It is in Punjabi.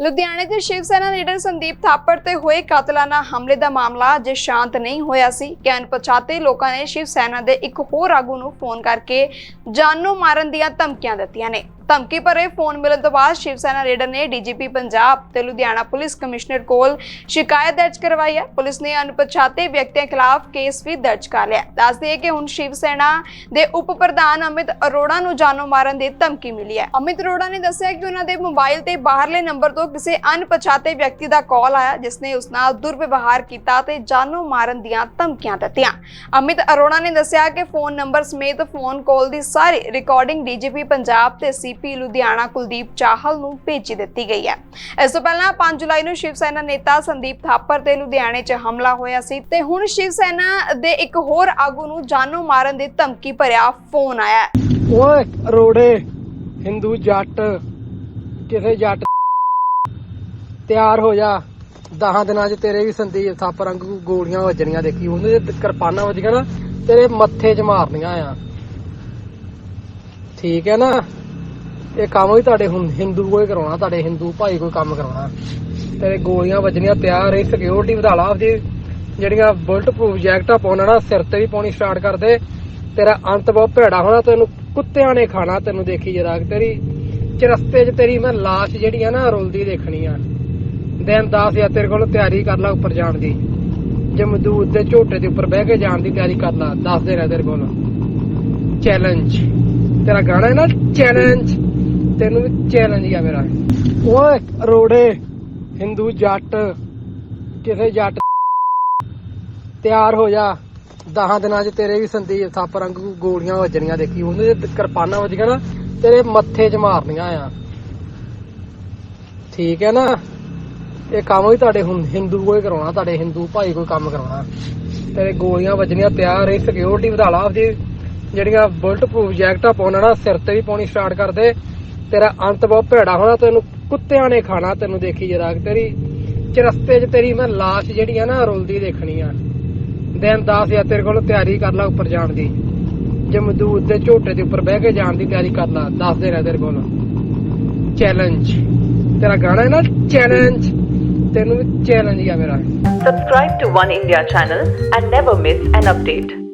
ਲੁਧਿਆਣੇ ਦੇ ਸ਼ਿਵ ਸੈਨਾ ਲੀਡਰ ਸੰਦੀਪ ਥਾਪੜ ਤੇ ਹੋਏ ਕਾਤਲਾਨਾ ਹਮਲੇ ਦਾ ਮਾਮਲਾ ਅਜੇ ਸ਼ਾਂਤ ਨਹੀਂ ਹੋਇਆ ਸੀ। ਕਿ ਪਛਾਤੇ ਲੋਕਾਂ ਨੇ ਸ਼ਿਵ ਸੈਨਾ ਦੇ ਇੱਕ ਹੋਰ ਆਗੂ ਨੂੰ ਫੋਨ ਕਰਕੇ ਜਾਨੋਂ ਮਾਰਨ ਦੀਆਂ ਧਮਕੀਆਂ ਦਿੱਤੀਆਂ ਨੇ। ਧਮਕੀ ਭਰੇ ਫੋਨ ਮਿਲਣ ਤੋਂ ਬਾਅਦ ਸ਼ਿਵ ਸੈਨਾ ਲੀਡਰ ਨੇ ਡੀਜੀਪੀ ਪੰਜਾਬ ਤੇ ਲੁਧਿਆਣਾ ਪੁਲਿਸ ਕਮਿਸ਼ਨਰ ਕੋਲ ਸ਼ਿਕਾਇਤ ਦਰਜ ਕਰਵਾਈ ਹੈ। ਪੁਲਿਸ ਨੇ ਅਣਪਛਾਤੇ ਵਿਅਕਤੀਆਂ ਖਿਲਾਫ ਕੇਸ ਵੀ ਦਰਜ ਕਰ ਲਿਆ ਦੱਸ ਕਿ ਹੁਣ ਸ਼ਿਵ ਸੈਨਾ ਦੇ ਉਪ ਪ੍ਰਧਾਨ ਅਮਿਤ ਅਰੋੜਾ ਨੂੰ ਜਾਨੋਂ ਮਾਰਨ ਦੀ ਧਮਕੀ ਮਿਲੀ ਹੈ। ਅਮਿਤ ਅਰੋੜਾ ਨੇ ਦੱਸਿਆ ਕਿ ਉਹਨਾਂ ਦੇ ਮੋਬਾਈਲ ਤੇ ਬਾਹਰਲੇ ਨੰਬਰ ਤੋਂ ਕਿਸੇ ਅਣਪਛਾਤੇ ਵਿਅਕਤੀ ਦਾ ਕਾਲ ਆਇਆ, ਜਿਸ ਨੇ ਉਸ ਨਾਲ ਦੁਰਵਿਵਹਾਰ ਕੀਤਾ ਤੇ ਜਾਨੋਂ ਮਾਰਨ ਦੀਆਂ ਧਮਕੀਆਂ ਦਿੱਤੀਆਂ। ਅਮਿਤ ਅਰੋੜਾ ਨੇ ਦੱਸਿਆ ਕਿ ਫੋਨ ਨੰਬਰ ਸਮੇਤ ਫੋਨ ਕਾਲ ਦੀ ਸਾਰੀ ਰਿਕਾਰਡਿੰਗ ਡੀਜੀਪੀ ਪੰਜਾਬ ਤੇ ਸੀ ਸੀਪੀ ਲੁਧਿਆਣਾ ਕੁਲਦੀਪ ਚਾਹਲ ਨੂੰ ਭੇਜੀ ਦਿੱਤੀ ਗਈ ਹੈ। ਇਸ ਤੋਂ ਪਹਿਲਾਂ 5 ਜੁਲਾਈ ਨੂੰ ਸ਼ਿਵ ਸੈਨਾ ਨੇਤਾ ਸੰਦੀਪ ਥਾਪਰ ਤੇ ਲੁਧਿਆਣੇ 'ਚ ਹਮਲਾ ਹੋਇਆ ਸੀ ਤੇ ਹੁਣ ਸ਼ਿਵ ਸੈਨਾ ਦੇ ਇੱਕ ਹੋਰ ਆਗੂ ਨੂੰ ਜਾਨੋਂ ਮਾਰਨ ਦੀ ਧਮਕੀ ਭਰਿਆ ਫੋਨ ਆਇਆ ਓਏ ਰੋੜੇ ਹਿੰਦੂ ਜੱਟ, ਕਿਸੇ ਜੱਟ ਤਿਆਰ ਹੋ ਜਾ। ਦਹਾਂ ਦਿਨਾਂ 'ਚ ਤੇਰੇ ਵੀ ਸੰਦੀਪ ਥਾਪਰ ਵਾਂਗੂ ਗੋਲੀਆਂ ਵੱਜਣੀਆਂ ਦੇਖੀ ਉਹਦੇ ਕਿਰਪਾਨਾਂ ਵੱਜੀਆਂ ਨਾ, ਤੇਰੇ ਮੱਥੇ 'ਚ ਮਾਰਨੀਆਂ ਆ। ਠੀਕ ਹੈ ਨਾ? ਇਹ ਕੰਮ ਵੀ ਤੁਹਾਡੇ ਹਿੰਦੂ ਕੋਈ ਕਰਾਉਣਾ, ਤੁਹਾਡੇ ਹਿੰਦੂ ਭਾਈ ਕੋਈ ਕੰਮ ਕਰਾਉਣਾ। ਤੇਰੇ ਗੋਲੀਆਂ ਵੱਜਣੀਆਂ ਤਿਆਰ ਰਹੀ ਸਿਕਿਉਰਿਟੀ ਵਧਾ ਲਾ ਆਪਦੀ, ਜਿਹੜੀਆਂ ਬੁਲਟ ਪ੍ਰੂਫ ਜੈਕਟਾਂ ਪਾਉਣਾ ਨਾ ਸਿਰ ਤੇ ਵੀ ਪਾਉਣੀ ਸਟਾਰਟ ਕਰ ਦੇ। ਤੇਰਾ ਅੰਤ ਬਹੁਤ ਭੈੜਾ ਹੋਣਾ, ਤੈਨੂੰ ਕੁੱਤਿਆਂ ਨੇ ਖਾਣਾ, ਤੈਨੂੰ ਦੇਖੀ ਜਰਾ ਤੇਰੀ। ਚਰਸਤੇ 'ਚ ਤੇਰੀ ਮੈਂ ਲਾਸ਼ ਜਿਹੜੀ ਆ ਨਾ, ਰੁਲਦੀ ਦੇਖਣੀ ਆ। ਦਿਨ 10 ਜਾਂ ਤੇਰੇ ਕੋਲ ਤਿਆਰੀ ਕਰ ਲੈ ਉੱਪਰ ਜਾਣ ਦੀ। ਜੇ ਜਮਦੂਦ ਦੇ ਝੋਟੇ ਦੇ ਉੱਪਰ ਬਹਿ ਕੇ ਜਾਣ ਦੀ ਤਿਆਰੀ ਕਰ ਲੈ ਦੱਸ ਦੇ ਰਿਹਾ ਤੇਰੇ ਕੋਲ। ਚੈਲੰਜ ਤੇਰਾ ਗਾਣਾ ਹੈ ਨਾ ਚੈਲੰਜ ਤੈਨੂੰ ਵੀ ਚੈਲੰਜ ਆ ਮੇਰਾ। ਓਏ ਰੋੜੇ ਹਿੰਦੂ ਜੱਟ, ਕਿਸੇ ਜੱਟ ਤਿਆਰ ਹੋ ਜਾ। ਦਹਾਂ ਦਿਨਾਂ 'ਚ ਤੇਰੇ ਵੀ ਸੰਦੀਪ ਥਾਪਰ ਵਾਂਗੂ ਗੋਲੀਆਂ ਵੱਜਣੀਆਂ ਦੇਖੀ। ਉਹਦੇ ਤੇ ਕਿਰਪਾਨਾਂ ਵੱਜੀਆਂ ਨਾ, ਤੇਰੇ ਮੱਥੇ 'ਚ ਮਾਰਨੀਆਂ ਆ। ਠੀਕ ਹੈ ਨਾ? ਇਹ ਕੰਮ ਵੀ ਤੁਹਾਡੇ ਹਿੰਦੂ ਕੋਈ ਕਰਾਉਣਾ, ਤੁਹਾਡੇ ਹਿੰਦੂ ਭਾਈ ਕੋਈ ਕੰਮ ਕਰਾਉਣਾ। ਤੇਰੇ ਗੋਲੀਆਂ ਵੱਜਣੀਆਂ ਤਿਆਰ ਰਹੀ ਸਿਕਿਉਰਿਟੀ ਵਧਾ ਲਾ ਆਪਦੀ। ਜਿਹੜੀਆਂ ਬੁਲਟ ਪ੍ਰੂਫ ਜੈਕਟਾਂ ਪਾਉਣਾ ਨਾ, ਸਿਰ ਤੇ ਵੀ ਪਾਉਣੀ ਸਟਾਰਟ ਕਰ ਦੇ। ਤੇਰਾ ਅੰਤ ਬਹੁਤ ਭੈੜਾ ਹੋਣਾ, ਤੈਨੂੰ ਕੁੱਤਿਆਂ ਨੇ ਖਾਣਾ, ਤੈਨੂੰ ਦੇਖੀ ਜਰਾ ਤੇਰੀ। ਚਰਸਤੇ 'ਚ ਤੇਰੀ ਮੈਂ ਲਾਸ਼ ਜਿਹੜੀ ਆ ਨਾ, ਰੁਲਦੀ ਦੇਖਣੀ ਆ। ਦਿਨ 10 ਜਾਂ ਤੇਰੇ ਕੋਲ ਤਿਆਰੀ ਕਰ ਲੈ ਉੱਪਰ ਜਾਣ ਦੀ। ਜਮਦੂਦ ਦੇ ਝੋਟੇ ਦੇ ਉੱਪਰ ਬਹਿ ਕੇ ਜਾਣ ਦੀ ਤਿਆਰੀ ਕਰ ਲੈ, ਦੱਸ ਦੇ ਰਿਹਾ ਤੇਰੇ ਕੋਲ। ਚੈਲੰਜ ਤੇਰਾ ਗਾਣਾ ਹੈ ਨਾ ਚੈਲੰਜ ਤੈਨੂੰ ਵੀ ਚੈਲੰਜ ਆ ਮੇਰਾ। Subscribe to One India channel and never miss an update.